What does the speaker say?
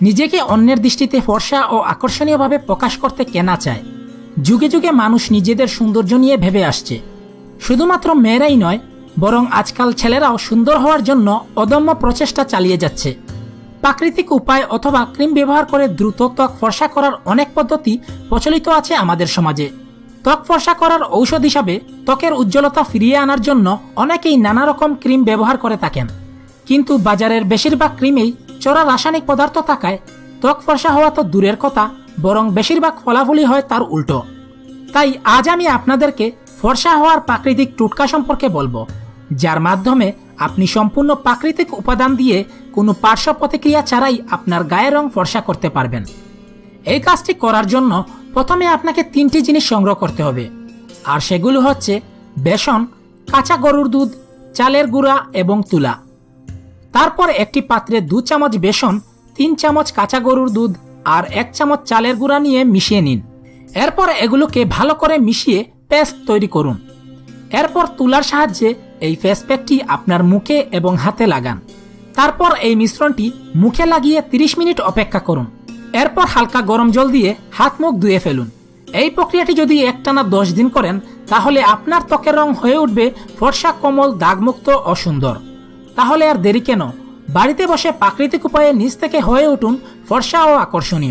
নিজেকে অন্যের দৃষ্টিতে ফর্সা ও আকর্ষণীয়ভাবে প্রকাশ করতে কেনা চায়। যুগে যুগে মানুষ নিজেদের সৌন্দর্য নিয়ে ভেবে আসছে। শুধুমাত্র মেয়েরাই নয়, বরং আজকাল ছেলেরাও সুন্দর হওয়ার জন্য অদম্য প্রচেষ্টা চালিয়ে যাচ্ছে। প্রাকৃতিক উপায় অথবা ক্রিম ব্যবহার করে দ্রুত ত্বক ফর্সা করার অনেক পদ্ধতি প্রচলিত আছে আমাদের সমাজে। ত্বক ফর্সা করার ঔষধ হিসাবে ত্বকের উজ্জ্বলতা ফিরিয়ে আনার জন্য অনেকেই নানা রকম ক্রিম ব্যবহার করে থাকেন। কিন্তু বাজারের বেশিরভাগ ক্রিমেই চড়া রাসায়নিক পদার্থ থাকায় ত্বক ফর্সা হওয়া তো দূরের কথা, বরং বেশিরভাগ ফলাফলই হয় তার উল্টো। তাই আজ আমি আপনাদেরকে ফর্সা হওয়ার প্রাকৃতিক টুটকা সম্পর্কে বলব, যার মাধ্যমে আপনি সম্পূর্ণ প্রাকৃতিক উপাদান দিয়ে কোনো পার্শ্ব প্রতিক্রিয়া ছাড়াই আপনার গায়ের রং ফর্সা করতে পারবেন। এই কাজটি করার জন্য প্রথমে আপনাকে তিনটি জিনিস সংগ্রহ করতে হবে, আর সেগুলো হচ্ছে বেসন, কাঁচা গরুর দুধ, চালের গুঁড়া এবং তুলা। তারপর একটি পাত্রে দু চামচ বেসন, তিন চামচ কাঁচা গরুর দুধ আর এক চামচ চালের গুঁড়া নিয়ে মিশিয়ে নিন। এরপর এগুলোকে ভালো করে মিশিয়ে পেস্ট তৈরি করুন। এরপর তুলার সাহায্যে এই ফেস প্যাকটি আপনার মুখে এবং হাতে লাগান। তারপর এই মিশ্রণটি মুখে লাগিয়ে 30 মিনিট অপেক্ষা করুন। এরপর হালকা গরম জল দিয়ে হাত মুখ ধুয়ে ফেলুন। এই প্রক্রিয়াটি যদি একটানা দশ দিন করেন, তাহলে আপনার ত্বকের রং হয়ে উঠবে ফর্সা, কোমল, দাগমুক্ত ও সুন্দর। তাহলে আর দেরি কেন? বাড়িতে বসে প্রাকৃতিক উপায়ে নিজ থেকে হয়ে উঠুন, ফর্সা ও আকর্ষণীয়।